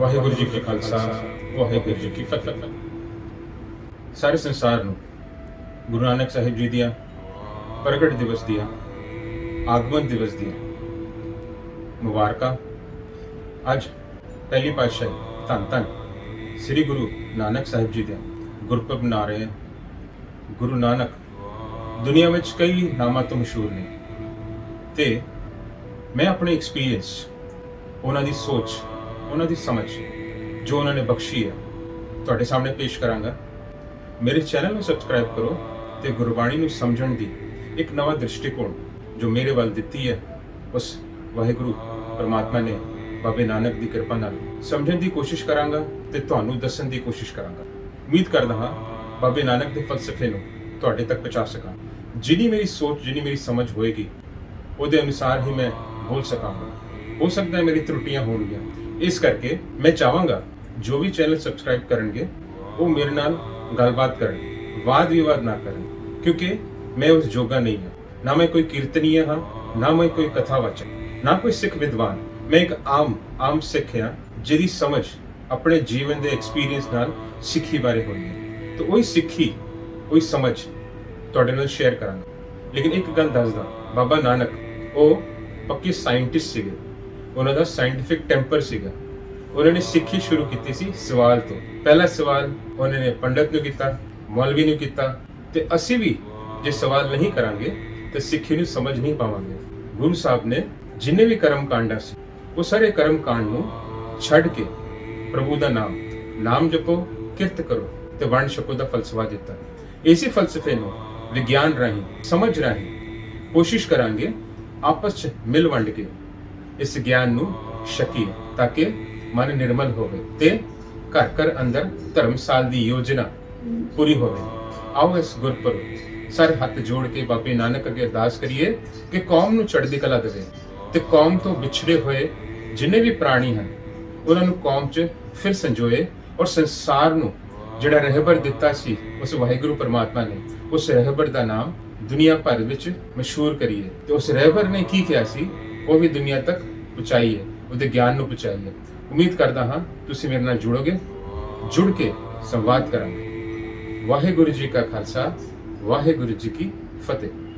ਵਾਹਿਗੁਰੂ ਜੀ ਕੀ ਖਾਲਸਾ, ਵਾਹਿਗੁਰੂ ਜੀ ਕੀ ਫਤਿਹ। ਸਾਰੇ ਸੰਸਾਰ ਨੂੰ ਗੁਰੂ ਨਾਨਕ ਸਾਹਿਬ ਜੀ ਦੀਆਂ, ਪ੍ਰਗਟ ਦਿਵਸ ਦੀਆਂ, ਆਗਮਨ ਦਿਵਸ ਦੀਆਂ ਮੁਬਾਰਕਾਂ। ਅੱਜ ਪਹਿਲੀ ਪਾਤਸ਼ਾਹੀ ਧੰਨ ਧੰਨ ਸ੍ਰੀ ਗੁਰੂ ਨਾਨਕ ਸਾਹਿਬ ਜੀ ਦੇ ਗੁਰਪੁਰਬ ਮਨਾ ਰਹੇ ਹਾਂ। ਗੁਰੂ ਨਾਨਕ ਦੁਨੀਆ ਵਿੱਚ ਕਈ ਨਾਮਾਂ ਤੋਂ ਮਸ਼ਹੂਰ ਨੇ ਤੇ ਮੈਂ ਆਪਣੇ ਐਕਸਪੀਰੀਅੰਸ ਉਹਨਾਂ ਦੀ ਸੋਚ ਉਹਨਾਂ ਦੀ ਸਮਝ ਜੋ ਉਹਨਾਂ ਨੇ ਬਖਸ਼ੀ ਹੈ, ਤੁਹਾਡੇ ਸਾਹਮਣੇ ਪੇਸ਼ ਕਰਾਂਗਾ। ਮੇਰੇ ਚੈਨਲ ਨੂੰ ਸਬਸਕ੍ਰਾਈਬ ਕਰੋ ਤੇ ਗੁਰਬਾਣੀ ਨੂੰ ਸਮਝਣ ਦੀ ਇੱਕ ਨਵਾਂ ਦ੍ਰਿਸ਼ਟੀਕੋਣ ਜੋ ਮੇਰੇ ਵੱਲ ਦਿੱਤੀ ਹੈ, ਉਸ ਵਾਹਿਗੁਰੂ ਪਰਮਾਤਮਾ ਨੇ ਬਾਬੇ ਨਾਨਕ ਦੀ ਕਿਰਪਾ ਨਾਲ ਸਮਝਣ ਦੀ ਕੋਸ਼ਿਸ਼ ਕਰਾਂਗਾ ਤੇ ਤੁਹਾਨੂੰ ਦੱਸਣ ਦੀ ਕੋਸ਼ਿਸ਼ ਕਰਾਂਗਾ। ਉਮੀਦ ਕਰਦਾ ਹਾਂ ਬਾਬੇ ਨਾਨਕ ਦੇ ਫਲਸਫੇ ਨੂੰ ਤੁਹਾਡੇ ਤੱਕ ਪਹੁੰਚਾ ਸਕਾਂ। ਜਿੰਨੀ ਮੇਰੀ ਸੋਚ, ਜਿੰਨੀ ਮੇਰੀ ਸਮਝ ਹੋਏਗੀ, ਉਹਦੇ ਅਨੁਸਾਰ ਹੀ ਮੈਂ ਬੋਲ ਸਕਾਂਗਾ। ਹੋ ਸਕਦਾ ਹੈ ਮੇਰੀ ਤਰੁੱਟੀਆਂ ਹੋਣਗੀਆਂ। ਇਸ ਕਰਕੇ ਮੈਂ ਚਾਹਾਂਗਾ ਜੋ ਵੀ ਚੈਨਲ ਸਬਸਕ੍ਰਾਈਬ ਕਰਨਗੇ, ਉਹ ਮੇਰੇ ਨਾਲ ਗੱਲਬਾਤ ਕਰਨ, ਵਾਦ ਵਿਵਾਦ ਨਾ ਕਰਨ, ਕਿਉਂਕਿ ਮੈਂ ਉਸ ਜੋਗਾ ਨਹੀਂ ਹਾਂ। ਨਾ ਮੈਂ ਕੋਈ ਕੀਰਤਨੀय ਹਾਂ, ਨਾ ਮੈਂ ਕੋਈ ਕਥਾਵਾਚਕ, ਨਾ ਕੋਈ ਸਿੱਖ ਵਿਦਵਾਨ। ਮੈਂ ਇੱਕ ਆਮ ਆਮ ਸਿੱਖ ਹਾਂ, ਜਿਹਦੀ ਸਮਝ ਆਪਣੇ ਜੀਵਨ ਦੇ ਐਕਸਪੀਰੀਅੰਸ ਨਾਲ ਸਿੱਖੀ ਬਾਰੇ ਹੋਈ ਹੈ। ਤੇ ਉਹੀ ਸਿੱਖੀ, ਉਹੀ ਸਮਝ ਤੁਹਾਡੇ ਨਾਲ ਸ਼ੇਅਰ ਕਰਾਂਗਾ। ਲੇਕਿਨ ਇੱਕ ਗੱਲ ਦੱਸਦਾ, ਬਾਬਾ ਨਾਨਕ, ਉਹ ਪੱਕੇ ਸਾਇੰਟਿਸਟ ਸੀਗੇ। ਉਹਨਾਂ ਦਾ ਸਾਇੰਟਿਫਿਕ ਟੈਂਪਰ ਸੀਗਾ। ਉਹਨਾਂ ਨੇ ਸਿੱਖੀ ਸ਼ੁਰੂ ਕੀਤੀ ਸੀ ਸਵਾਲ ਤੋਂ। ਪਹਿਲਾ ਸਵਾਲ ਉਹਨਾਂ ਨੇ ਪੰਡਤ ਨੂੰ ਕੀਤਾ, ਮੌਲਵੀ ਨੂੰ ਕੀਤਾ ਤੇ ਅਸੀਂ ਵੀ ਜੇ ਸਵਾਲ ਨਹੀਂ ਕਰਾਂਗੇ ਤਾਂ ਸਿੱਖੀ ਨੂੰ ਸਮਝ ਨਹੀਂ ਪਾਵਾਂਗੇ। ਗੁਰੂ ਸਾਹਿਬ ਨੇ ਜਿੰਨੇ ਵੀ ਕਰਮ ਕਾਂਡਾਂ ਸੀ, ਉਹ ਸਾਰੇ ਕਰਮ ਕਾਂਡ ਨੂੰ ਛੱਡ ਕੇ ਪ੍ਰਭੂ ਦਾ ਨਾਮ ਨਾਮ ਜਪੋ, ਕਿਰਤ ਕਰੋ ਤੇ ਵੰਡ ਛਕੋ ਦਾ ਫਲਸਫਾ ਦਿੱਤਾ। ਇਸੇ ਫਲਸਫੇ ਨੂੰ ਵਿਗਿਆਨ ਰਾਹੀਂ, ਸਮਝ ਰਾਹੀਂ ਕੋਸ਼ਿਸ਼ ਕਰਾਂਗੇ ਆਪਸ ਚ ਮਿਲ ਵੰਡ ਕੇ। ਇਸ ਗਿਆਨ ਨੂੰ ਛਕੀਏ ਤਾਂ ਕਿ ਮਨ ਨਿਰਮਲ ਹੋਵੇ ਤੇ ਘਰ ਘਰ ਅੰਦਰ ਧਰਮਸਾਲ ਦੀ ਯੋਜਨਾ ਪੂਰੀ ਹੋਵੇ। ਆਓ ਇਸ ਗੁਰਪੁਰਬ ਸਰ ਹੱਥ ਜੋੜ ਕੇ ਬਾਬੇ ਨਾਨਕ ਅੱਗੇ ਅਰਦਾਸ ਕਰੀਏ ਕਿ ਕੌਮ ਨੂੰ ਚੜ੍ਹਦੀ ਕਲਾ ਦੇਵੇ ਤੇ ਕੌਮ ਤੋਂ ਵਿਛੜੇ ਹੋਏ ਜਿੰਨੇ ਵੀ ਪ੍ਰਾਣੀ ਹਨ, ਉਹਨਾਂ ਨੂੰ ਕੌਮ 'ਚ ਫਿਰ ਸੰਜੋਏ ਔਰ ਸੰਸਾਰ ਨੂੰ ਜਿਹੜਾ ਰਹਿਬਰ ਦਿੱਤਾ ਸੀ, ਉਸ ਵਾਹਿਗੁਰੂ ਪਰਮਾਤਮਾ ਨੇ, ਉਸ ਰਹਿਬਰ ਦਾ ਨਾਮ ਦੁਨੀਆ ਭਰ ਵਿੱਚ ਮਸ਼ਹੂਰ ਕਰੀਏ। ਤੇ ਉਸ ਰਹਿਬਰ ਨੇ ਕੀ ਕਿਹਾ ਸੀ? ਉਹ ਵੀ ਦੁਨੀਆ ਤੱਕ ਪਹੁੰਚਾਈਏ ਉਹਦੇ ਗਿਆਨ ਨੂੰ ਪਹੁੰਚਾਈਏ। ਉਮੀਦ ਕਰਦਾ ਹਾਂ ਤੁਸੀਂ ਮੇਰੇ ਨਾਲ ਜੁੜੋਗੇ। ਜੁੜ ਕੇ ਸੰਵਾਦ ਕਰਾਂਗੇ। ਵਾਹਿਗੁਰੂ ਜੀ ਕਾ ਖਾਲਸਾ, ਵਾਹਿਗੁਰੂ ਜੀ ਕੀ ਫਤਿਹ।